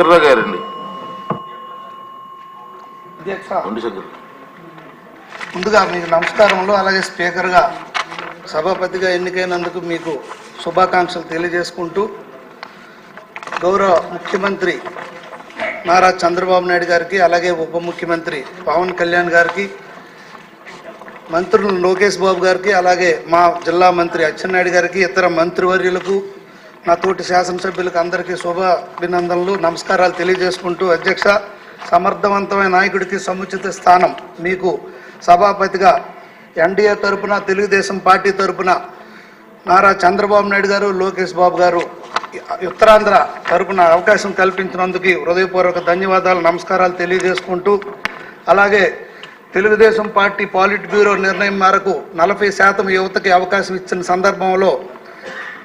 చంద్ర గారండి. అధ్యక్ష ఉండి శంకర్. ముందుగా మీకు నమస్కారములు అలాగే స్పీకర్గా సభాపతిగా ఎన్నికైనందుకు మీకు శుభాకాంక్షలు తెలియజేసుకుంటూ గౌరవ ముఖ్యమంత్రి నారా చంద్రబాబు నాయుడు గారికి అలాగే ఉప ముఖ్యమంత్రి పవన్ కళ్యాణ్ గారికి మంత్రులు లోకేష్ బాబు గారికి అలాగే మా జిల్లా మంత్రి అచ్చెన్నాయుడు గారికి ఇతర మంత్రివర్యులకు నా తోటి శాసనసభ్యులకు అందరికీ శుభాభినందనలు నమస్కారాలు తెలియజేసుకుంటూ అధ్యక్ష సమర్థవంతమైన నాయకుడికి సముచిత స్థానం మీకు సభాపతిగా ఎన్డీఏ తరపున తెలుగుదేశం పార్టీ తరపున నారా చంద్రబాబు నాయుడు గారు లోకేష్ బాబు గారు ఉత్తరాంధ్ర తరపున అవకాశం కల్పించినందుకు హృదయపూర్వక ధన్యవాదాలు నమస్కారాలు తెలియజేసుకుంటూ అలాగే తెలుగుదేశం పార్టీ పాలిట్ బ్యూరో నిర్ణయం మేరకు నలభై శాతం యువతకి అవకాశం ఇచ్చిన సందర్భంలో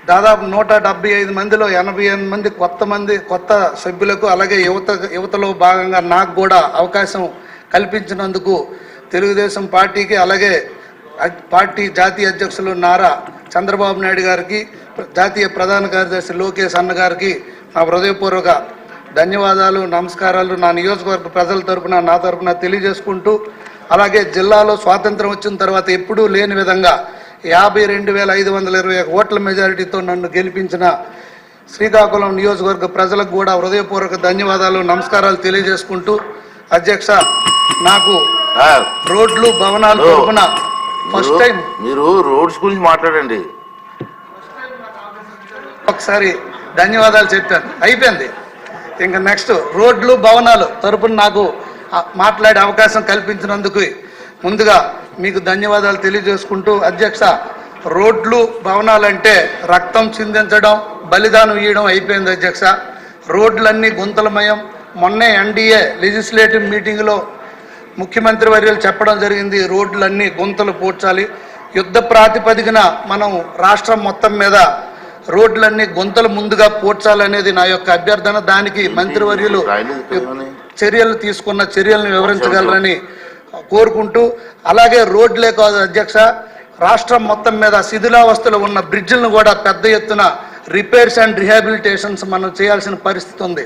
దాదాపు నూట డెబ్బై ఐదు మందిలో ఎనభై ఎనిమిది మంది కొత్త మంది కొత్త సభ్యులకు అలాగే యువత యువతలో భాగంగా నాకు కూడా అవకాశం కల్పించినందుకు తెలుగుదేశం పార్టీకి అలాగే పార్టీ జాతీయ అధ్యక్షులు నారా చంద్రబాబు నాయుడు గారికి జాతీయ ప్రధాన కార్యదర్శి లోకేష్ అన్న గారికి నా హృదయపూర్వక ధన్యవాదాలు నమస్కారాలు. నా నియోజకవర్గ ప్రజల తరపున నా తరపున తెలియజేసుకుంటూ అలాగే జిల్లాలో స్వాతంత్రం వచ్చిన తర్వాత ఎప్పుడూ లేని విధంగా యాభై రెండు వేల ఐదు వందల ఇరవై ఒక ఓట్ల మెజారిటీతో నన్ను గెలిపించిన శ్రీకాకుళం నియోజకవర్గ ప్రజలకు కూడా హృదయపూర్వక ధన్యవాదాలు నమస్కారాలు తెలియజేసుకుంటూ అధ్యక్ష నాకు రోడ్లు భవనాలు. తరపున ఫస్ట్ టైం మీరు రోడ్స్ గురించి మాట్లాడండి. ఒకసారి ధన్యవాదాలు చెప్పాను. అయిపోయింది. ఇంకా నెక్స్ట్ రోడ్లు భవనాలు తరపున నాకు మాట్లాడే అవకాశం కల్పించినందుకు ముందుగా మీకు ధన్యవాదాలు తెలియజేసుకుంటూ అధ్యక్ష రోడ్లు భవనాలంటే రక్తం చిందించడం బలిదానం ఇవ్వడం అయిపోయింది అధ్యక్ష. రోడ్లన్నీ గుంతలమయం. మొన్నే ఎన్డీఏ లెజిస్లేటివ్ మీటింగ్లో ముఖ్యమంత్రి వర్యులు చెప్పడం జరిగింది రోడ్లన్నీ గుంతలు పూడ్చాలి. యుద్ధ ప్రాతిపదికన మనం రాష్ట్రం మొత్తం మీద రోడ్లన్నీ గుంతలు ముందుగా పూడ్చాలనేది నా యొక్క అభ్యర్థన. దానికి మంత్రివర్యులు. చర్యలు తీసుకున్న చర్యలను వివరించగలరని కోరుకుంటూ అలాగే రోడ్లే కాదు అధ్యక్ష రాష్ట్రం మొత్తం మీద శిథిలావస్థలో ఉన్న బ్రిడ్జిలను కూడా పెద్ద ఎత్తున రిపేర్స్ అండ్ రిహాబిలిటేషన్స్ మనం చేయాల్సిన పరిస్థితి ఉంది.